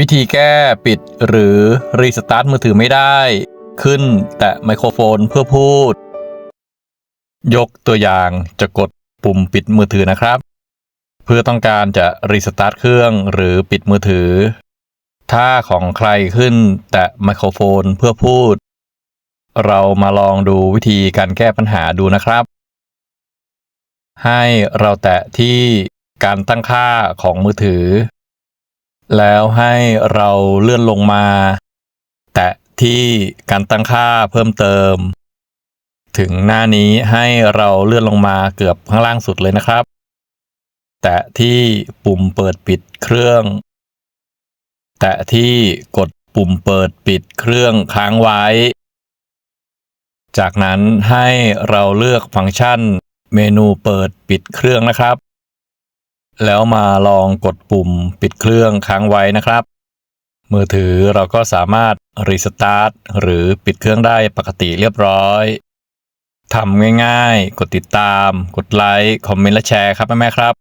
วิธีแก้ปิดหรือรีสตาร์ทมือถือไม่ได้ ขึ้นแต่ไมโครโฟนเพื่อพูด ยกตัวอย่างจะกดปุ่มปิดมือถือนะครับ เพื่อต้องการจะรีสตาร์ทเครื่องหรือปิดมือถือ ถ้าของใครขึ้นแต่ไมโครโฟนเพื่อพูด เรามาลองดูวิธีการแก้ปัญหาดูนะครับ ให้เราแตะที่การตั้งค่าของมือถือ แล้วให้เราเลื่อนลงมา แตะที่การตั้งค่าเพิ่มเติม ถึงหน้านี้ให้เราเลื่อนลงมาเกือบข้างล่างสุดเลยนะครับ แตะที่ปุ่มเปิดปิดเครื่อง แตะที่กดปุ่มเปิดปิดเครื่องค้างไว้ จากนั้นให้เราเลือกฟังก์ชันเมนูเปิดปิดเครื่องนะครับ แล้วมาลองกดปุ่มปิดเครื่องค้างไว้นะครับ มือถือเราก็สามารถรีสตาร์ทหรือปิดเครื่องได้ปกติเรียบร้อยทำง่ายๆ กดติดตาม กดไลค์ คอมเมนต์และแชร์ครับแม่ๆครับ